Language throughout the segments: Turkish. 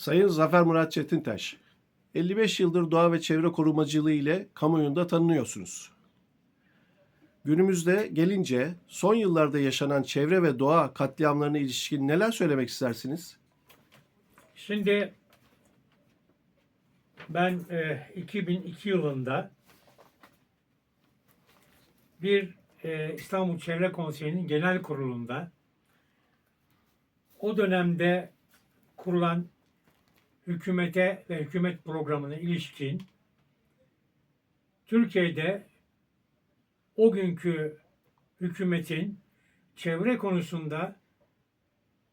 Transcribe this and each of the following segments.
Sayın Zafer Murat Çetintaş, 55 yıldır doğa ve çevre korumacılığı ile kamuoyunda tanınıyorsunuz. Günümüzde gelince son yıllarda yaşanan çevre ve doğa katliamlarına ilişkin neler söylemek istersiniz? Şimdi ben e, 2002 yılında bir e, İstanbul Çevre Konseyi'nin genel kurulunda o dönemde kurulan hükümete ve hükümet programına ilişkin Türkiye'de o günkü hükümetin çevre konusunda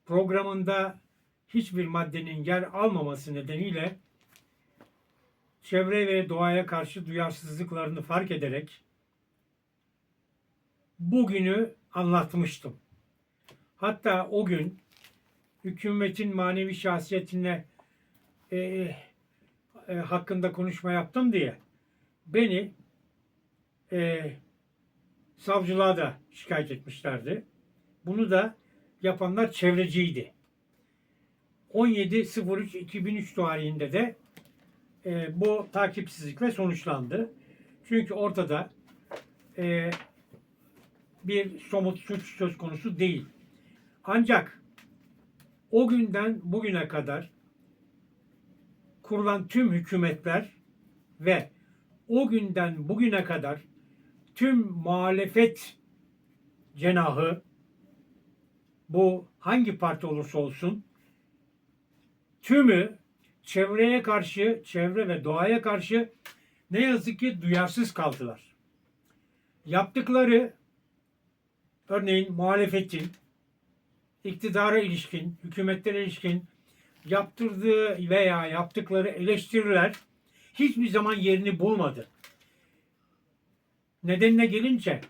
programında hiçbir maddenin yer almaması nedeniyle çevre ve doğaya karşı duyarsızlıklarını fark ederek bugünü anlatmıştım. Hatta o gün hükümetin manevi şahsiyetine e, e, hakkında konuşma yaptım diye beni e, savcılığa da şikayet etmişlerdi. Bunu da yapanlar çevreciydi. 17.03.2003 tarihinde de e, bu takipsizlikle sonuçlandı. Çünkü ortada e, bir somut suç söz konusu değil. Ancak o günden bugüne kadar kurulan tüm hükümetler ve o günden bugüne kadar tüm muhalefet cenahı bu hangi parti olursa olsun tümü çevreye karşı, çevre ve doğaya karşı ne yazık ki duyarsız kaldılar. Yaptıkları örneğin muhalefetin iktidara ilişkin, hükümetlere ilişkin yaptırdığı veya yaptıkları eleştiriler hiçbir zaman yerini bulmadı. Nedenine gelince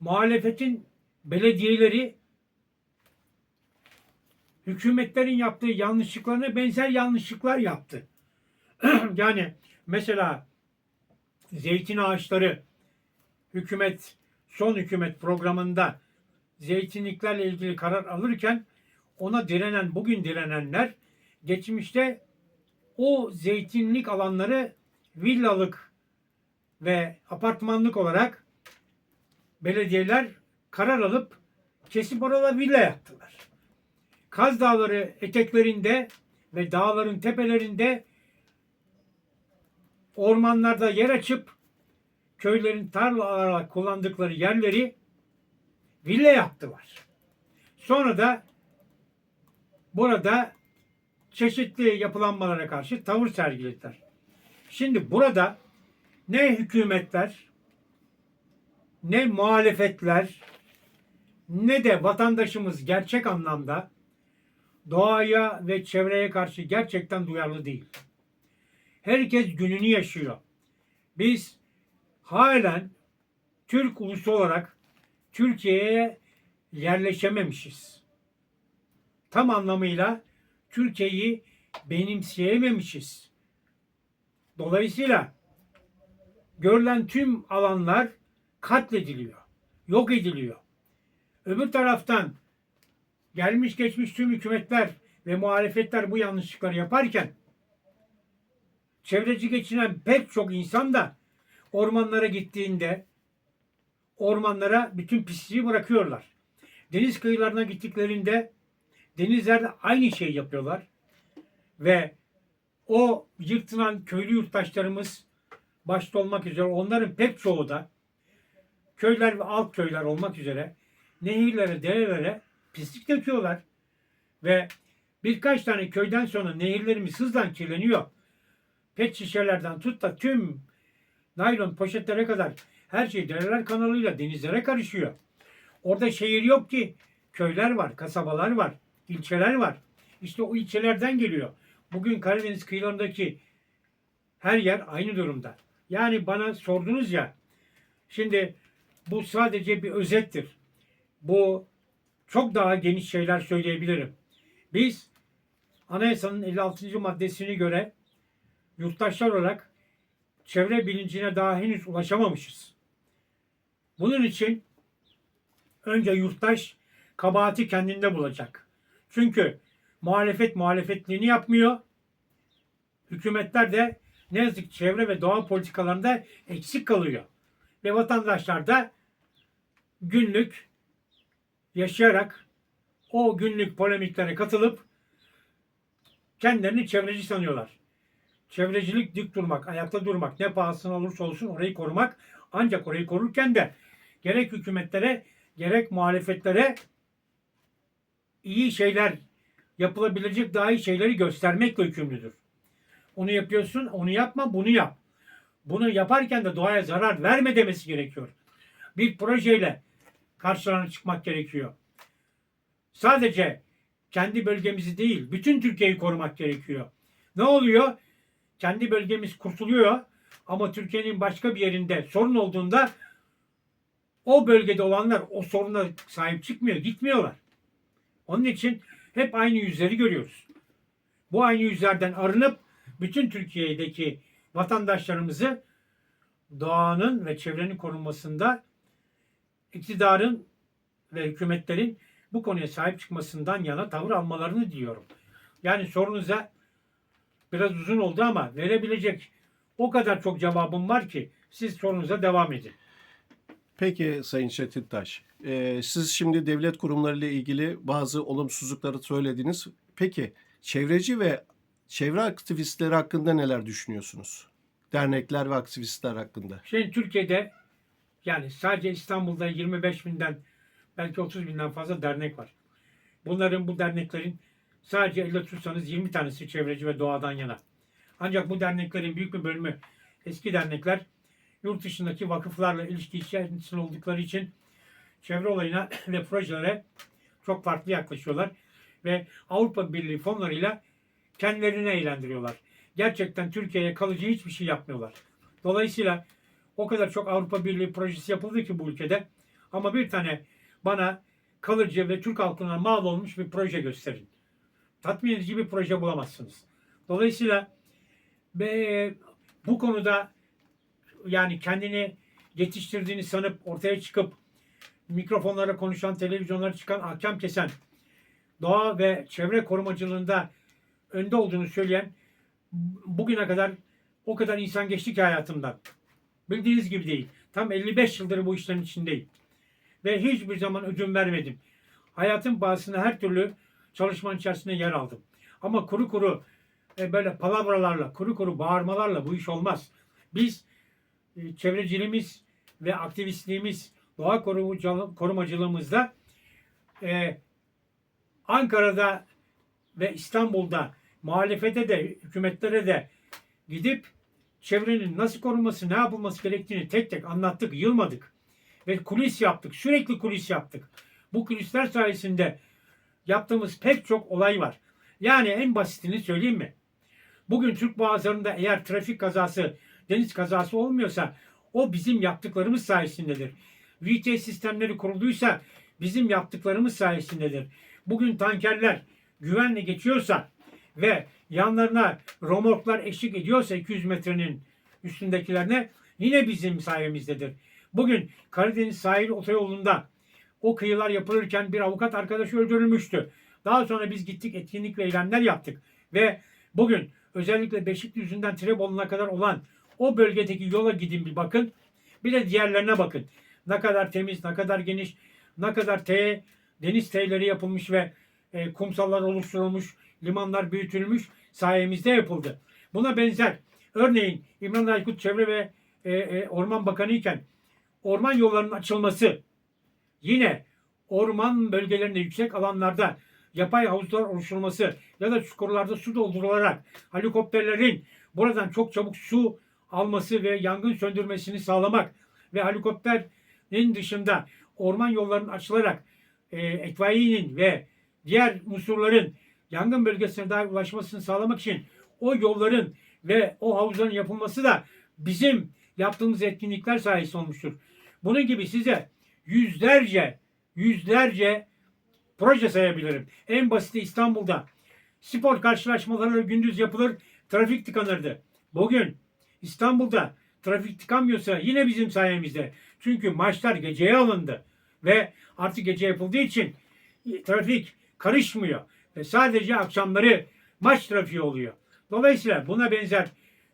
muhalefetin belediyeleri hükümetlerin yaptığı yanlışlıklarına benzer yanlışlıklar yaptı. yani mesela zeytin ağaçları hükümet son hükümet programında zeytinliklerle ilgili karar alırken ona direnen bugün direnenler geçmişte o zeytinlik alanları villalık ve apartmanlık olarak belediyeler karar alıp kesip orada villa yaptılar. Kaz Dağları eteklerinde ve dağların tepelerinde ormanlarda yer açıp köylerin tarla olarak kullandıkları yerleri villa yaptılar. Sonra da burada çeşitli yapılanmalara karşı tavır sergilediler. Şimdi burada ne hükümetler, ne muhalefetler, ne de vatandaşımız gerçek anlamda doğaya ve çevreye karşı gerçekten duyarlı değil. Herkes gününü yaşıyor. Biz halen Türk ulusu olarak Türkiye'ye yerleşememişiz. Tam anlamıyla Türkiye'yi benimseyememişiz. Dolayısıyla görülen tüm alanlar katlediliyor, yok ediliyor. Öbür taraftan gelmiş geçmiş tüm hükümetler ve muhalefetler bu yanlışlıkları yaparken çevreci geçinen pek çok insan da ormanlara gittiğinde ormanlara bütün pisliği bırakıyorlar. Deniz kıyılarına gittiklerinde denizlerde aynı şeyi yapıyorlar. Ve o yırtılan köylü yurttaşlarımız başta olmak üzere onların pek çoğu da köyler ve alt köyler olmak üzere nehirlere, derelere pislik döküyorlar. Ve birkaç tane köyden sonra nehirlerimiz hızla kirleniyor. Pet şişelerden tut da tüm naylon poşetlere kadar her şey dereler kanalıyla denizlere karışıyor. Orada şehir yok ki. Köyler var, kasabalar var, ilçeler var. İşte o ilçelerden geliyor. Bugün Karadeniz kıyılarındaki her yer aynı durumda. Yani bana sordunuz ya, şimdi bu sadece bir özettir. Bu çok daha geniş şeyler söyleyebilirim. Biz anayasanın 56. maddesine göre yurttaşlar olarak çevre bilincine daha henüz ulaşamamışız. Bunun için önce yurttaş kabahati kendinde bulacak. Çünkü muhalefet muhalefetliğini yapmıyor. Hükümetler de ne yazık ki çevre ve doğa politikalarında eksik kalıyor. Ve vatandaşlar da günlük yaşayarak o günlük polemiklere katılıp kendilerini çevreci sanıyorlar. Çevrecilik dik durmak, ayakta durmak, ne pahasına olursa olsun orayı korumak. Ancak orayı korurken de gerek hükümetlere gerek muhalefetlere iyi şeyler yapılabilecek daha iyi şeyleri göstermekle yükümlüdür. Onu yapıyorsun, onu yapma, bunu yap. Bunu yaparken de doğaya zarar verme demesi gerekiyor. Bir projeyle karşılarına çıkmak gerekiyor. Sadece kendi bölgemizi değil, bütün Türkiye'yi korumak gerekiyor. Ne oluyor? Kendi bölgemiz kurtuluyor ama Türkiye'nin başka bir yerinde sorun olduğunda o bölgede olanlar o soruna sahip çıkmıyor, gitmiyorlar. Onun için hep aynı yüzleri görüyoruz. Bu aynı yüzlerden arınıp bütün Türkiye'deki vatandaşlarımızı doğanın ve çevrenin korunmasında iktidarın ve hükümetlerin bu konuya sahip çıkmasından yana tavır almalarını diliyorum. Yani sorunuza biraz uzun oldu ama verebilecek o kadar çok cevabım var ki siz sorunuza devam edin. Peki Sayın Çetintaş, e, siz şimdi devlet kurumlarıyla ilgili bazı olumsuzlukları söylediniz. Peki çevreci ve çevre aktivistleri hakkında neler düşünüyorsunuz? Dernekler ve aktivistler hakkında. Şimdi Türkiye'de yani sadece İstanbul'da 25 binden belki 30 binden fazla dernek var. Bunların bu derneklerin sadece elle tutsanız 20 tanesi çevreci ve doğadan yana. Ancak bu derneklerin büyük bir bölümü eski dernekler yurt dışındaki vakıflarla ilişki içerisinde oldukları için çevre olayına ve projelere çok farklı yaklaşıyorlar. Ve Avrupa Birliği fonlarıyla kendilerini eğlendiriyorlar. Gerçekten Türkiye'ye kalıcı hiçbir şey yapmıyorlar. Dolayısıyla o kadar çok Avrupa Birliği projesi yapıldı ki bu ülkede. Ama bir tane bana kalıcı ve Türk halkına mal olmuş bir proje gösterin. Tatmin edici bir proje bulamazsınız. Dolayısıyla ve bu konuda yani kendini yetiştirdiğini sanıp ortaya çıkıp mikrofonlara konuşan, televizyonlara çıkan, ahkam kesen, doğa ve çevre korumacılığında önde olduğunu söyleyen bugüne kadar o kadar insan geçti ki hayatımdan. Bildiğiniz gibi değil. Tam 55 yıldır bu işlerin içindeyim. Ve hiçbir zaman ödün vermedim. Hayatın bağısına her türlü çalışmanın içerisinde yer aldım. Ama kuru kuru e, böyle palavralarla, kuru kuru bağırmalarla bu iş olmaz. Biz çevreciliğimiz ve aktivistliğimiz, doğa korumacı- korumacılığımızda e, Ankara'da ve İstanbul'da muhalefete de hükümetlere de gidip çevrenin nasıl korunması, ne yapılması gerektiğini tek tek anlattık, yılmadık. Ve kulis yaptık, sürekli kulis yaptık. Bu kulisler sayesinde yaptığımız pek çok olay var. Yani en basitini söyleyeyim mi? Bugün Türk Boğazları'nda eğer trafik kazası, deniz kazası olmuyorsa o bizim yaptıklarımız sayesindedir. VT sistemleri kurulduysa bizim yaptıklarımız sayesindedir. Bugün tankerler güvenle geçiyorsa ve yanlarına romorklar eşlik ediyorsa 200 metrenin üstündekilerine yine bizim sayemizdedir. Bugün Karadeniz sahil otoyolunda o kıyılar yapılırken bir avukat arkadaş öldürülmüştü. Daha sonra biz gittik etkinlik ve eylemler yaptık. Ve bugün özellikle Beşikdüzü'nden Tirebolu'na kadar olan o bölgedeki yola gidin bir bakın. Bir de diğerlerine bakın. Ne kadar temiz, ne kadar geniş, ne kadar T, deniz T'leri yapılmış ve e, kumsallar oluşturulmuş, limanlar büyütülmüş, sayemizde yapıldı. Buna benzer örneğin İmran Aykut Çevre ve e, e, Orman Bakanı iken orman yollarının açılması yine orman bölgelerinde yüksek alanlarda yapay havuzlar oluşturulması ya da çukurlarda su doldurularak helikopterlerin buradan çok çabuk su alması ve yangın söndürmesini sağlamak ve helikopterin dışında orman yollarının açılarak e, itfaiyenin ve diğer unsurların yangın bölgesine dahi ulaşmasını sağlamak için o yolların ve o havuzların yapılması da bizim yaptığımız etkinlikler sayesinde olmuştur. Bunun gibi size yüzlerce yüzlerce proje sayabilirim. En basiti İstanbul'da spor karşılaşmaları gündüz yapılır, trafik tıkanırdı. Bugün İstanbul'da trafik tıkanmıyorsa yine bizim sayemizde. Çünkü maçlar geceye alındı ve artık gece yapıldığı için trafik karışmıyor. ve sadece akşamları maç trafiği oluyor. Dolayısıyla buna benzer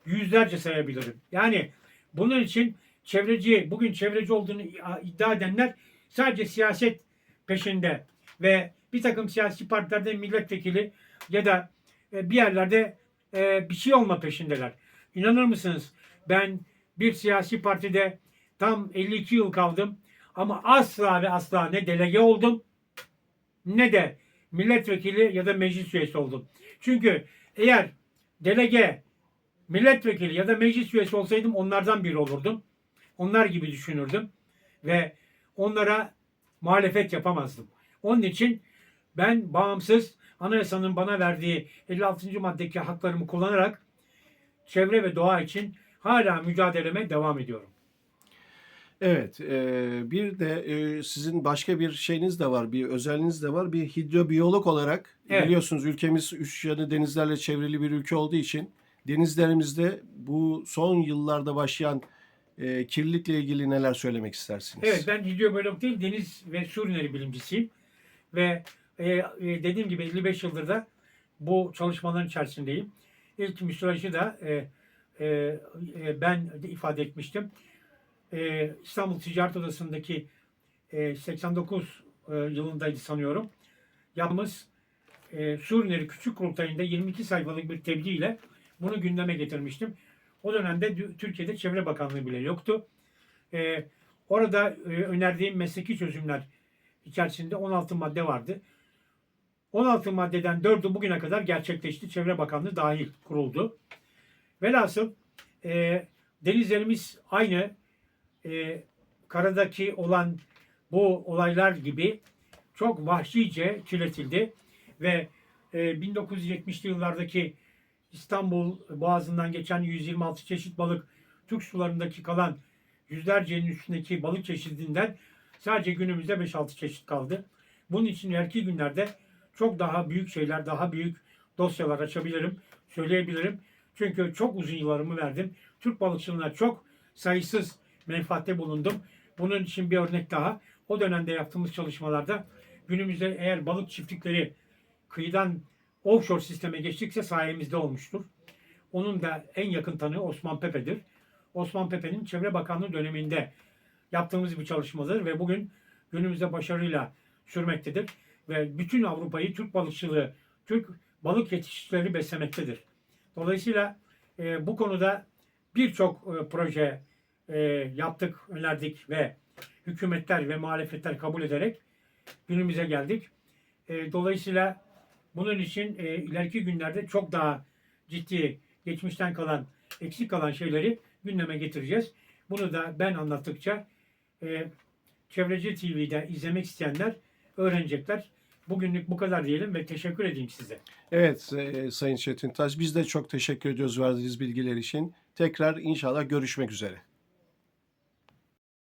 yüzlerce sayabilirim. Yani bunun için çevreci, bugün çevreci olduğunu iddia edenler sadece siyaset peşinde ve bir takım siyasi partilerde milletvekili ya da e, bir yerlerde e, bir şey olma peşindeler. İnanır mısınız? Ben bir siyasi partide tam 52 yıl kaldım ama asla ve asla ne delege oldum ne de milletvekili ya da meclis üyesi oldum. Çünkü eğer delege, milletvekili ya da meclis üyesi olsaydım onlardan biri olurdum. Onlar gibi düşünürdüm ve onlara muhalefet yapamazdım. Onun için ben bağımsız anayasanın bana verdiği 56. maddeki haklarımı kullanarak çevre ve doğa için hala mücadeleme devam ediyorum. Evet, e, bir de e, sizin başka bir şeyiniz de var, bir özelliğiniz de var. Bir hidrobiyolog olarak Evet. biliyorsunuz ülkemiz üç yanı denizlerle çevrili bir ülke olduğu için denizlerimizde bu son yıllarda başlayan e, kirlilikle ilgili neler söylemek istersiniz? Evet ben hidrobiyolog değil deniz ve su ürünleri bilimcisiyim. Ve e, dediğim gibi 55 yıldır da bu çalışmaların içerisindeyim. İlk müsilajı da e, e, e, ben de ifade etmiştim. E, İstanbul Ticaret Odası'ndaki e, 89 e, yılındaydı sanıyorum. Yaptığımız e, su ürünleri küçük kurultayında 22 sayfalık bir tebliğ ile bunu gündeme getirmiştim. O dönemde Türkiye'de Çevre Bakanlığı bile yoktu. E, orada e, önerdiğim mesleki çözümler içerisinde 16 madde vardı. 16 maddeden 4'ü bugüne kadar gerçekleşti. Çevre Bakanlığı dahil kuruldu. Velhasıl e, denizlerimiz aynı e, karadaki olan bu olaylar gibi çok vahşice kirletildi ve e, 1970'li yıllardaki İstanbul Boğazı'ndan geçen 126 çeşit balık Türk sularındaki kalan yüzlercenin üstündeki balık çeşidinden sadece günümüzde 5-6 çeşit kaldı. Bunun için ileriki günlerde çok daha büyük şeyler, daha büyük dosyalar açabilirim, söyleyebilirim. Çünkü çok uzun yıllarımı verdim. Türk balıkçılığına çok sayısız menfaatte bulundum. Bunun için bir örnek daha. O dönemde yaptığımız çalışmalarda günümüzde eğer balık çiftlikleri kıyıdan offshore sisteme geçtikse sayemizde olmuştur. Onun da en yakın tanığı Osman Pepe'dir. Osman Pepe'nin Çevre Bakanlığı döneminde yaptığımız bir çalışmadır ve bugün günümüzde başarıyla sürmektedir. Ve bütün Avrupa'yı Türk balıkçılığı, Türk balık yetiştiricileri beslemektedir. Dolayısıyla e, bu konuda birçok e, proje e, yaptık, önerdik ve hükümetler ve muhalefetler kabul ederek günümüze geldik. E, dolayısıyla bunun için e, ileriki günlerde çok daha ciddi geçmişten kalan, eksik kalan şeyleri gündeme getireceğiz. Bunu da ben anlattıkça e, Çevreci TV'de izlemek isteyenler öğrenecekler. Bugünlük bu kadar diyelim ve teşekkür edeyim size. Evet e, Sayın Çetin Taş biz de çok teşekkür ediyoruz verdiğiniz bilgiler için. Tekrar inşallah görüşmek üzere.